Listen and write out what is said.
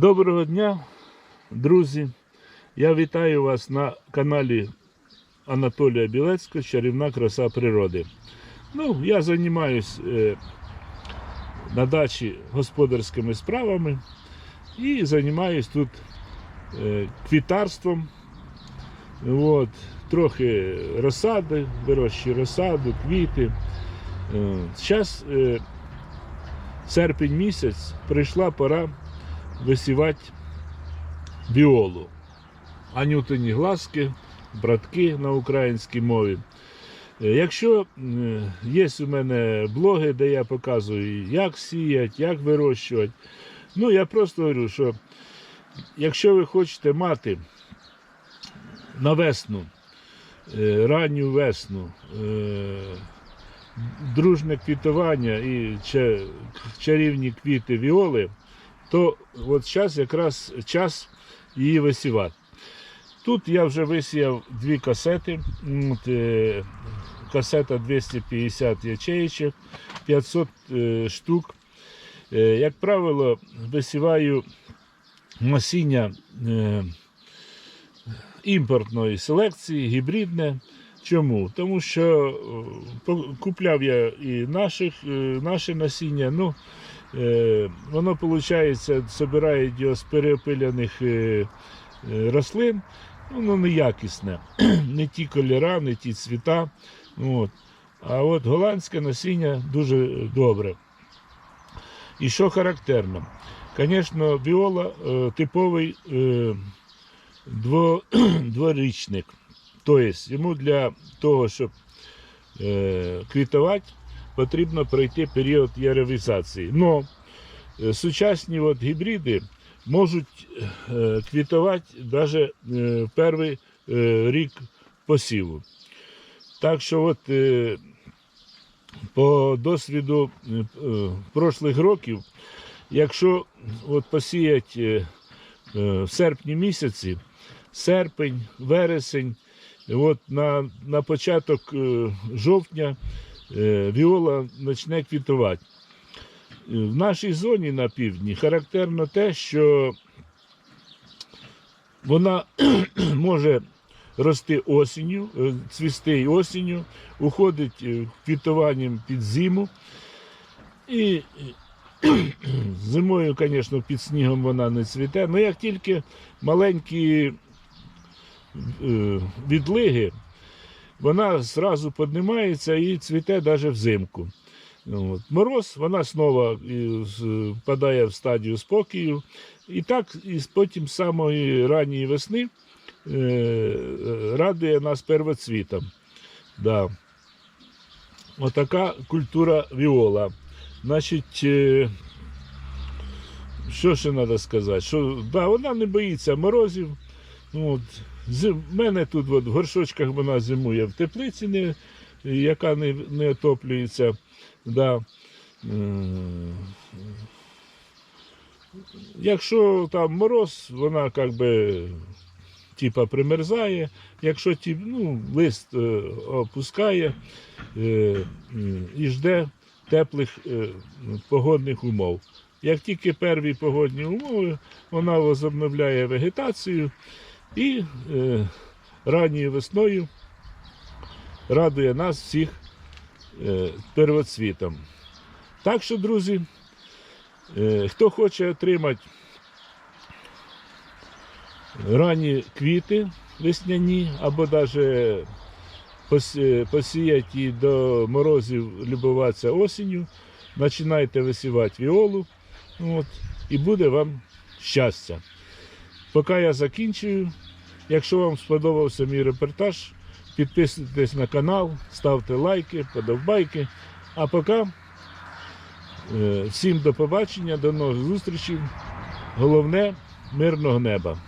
Доброго дня, друзі! Я вітаю вас на каналі Анатолія Білецького Чарівна краса природи. Ну, я займаюсь е, на дачі господарськими справами і займаюсь тут е, квітарством. От, трохи розсади, вирощую розсаду, квіти. Зараз е, серпень місяць прийшла пора висівати віолу. Анютині глазки, братки на українській мові. Е, Якщо е, є у мене блоги, де я показую, як сіяти, як вирощувати, ну я просто говорю, що якщо ви хочете мати на весну, е, ранню весну, дружне квітування і чарівні квіти віоли, то от зараз якраз час її висівати. Тут я вже висіяв дві касети. Е, касета 250 ячеїчок, 500 е, штук. Е, Як правило, висіваю насіння е, імпортної селекції, гібридне. Чому? Тому що купляв я і наших, наше насіння. Ну, воно, виходить, збирають його з переопиляних е, е, рослин, воно неякісне. не ті кольора, не ті цвіта. От. А от голландське насіння дуже добре. І що характерно? Звісно, віола е, типовий е, дворічник. Тобто йому для того, щоб е, квітувати, потрібно пройти період яровізації. Но е, сучасні от гібриди можуть е, квітувати навіть е, в перший рік посіву. Так що от по досвіду прошлих років, якщо от посіять е, в серпні місяці, серпень, вересень, от на, на початок жовтня віола почне квітувати. Е, В нашій зоні на півдні характерно те, що вона може рости осінню, е, цвісти осінню, уходить е, квітуванням під зиму. І е, зимою, звісно, під снігом вона не цвіте. але як тільки маленькі е, відлиги, вона зразу піднімається і цвіте навіть взимку. От. Мороз, вона знову е, впадає в стадію спокою. І так, і потім самої ранньої весни е, радує нас первоцвітом. Да. Отака культура віола. Значить, е, що ще треба сказати? Що, да, вона не боїться морозів. Ну, От, в мене тут от, в горшочках вона зимує в теплиці, не, яка не, не отоплюється. Да. Е, Якщо там мороз, вона як би типа примерзає, якщо ті, ну, лист е, опускає е, і жде теплих погодних умов. Як тільки перві погодні умови, вона возобновляє вегетацію і е, ранньою весною радує нас всіх е, первоцвітом. Так що, друзі, е, хто хоче отримати ранні квіти весняні, або навіть посіяти і до морозів любуватися осінню, починайте висівати віолу, от, і буде вам щастя. Поки я закінчую. Якщо вам сподобався мій репортаж, підписуйтесь на канал, ставте лайки, подобайки. А поки е, всім до побачення, до нових зустрічей. Головне мирного неба.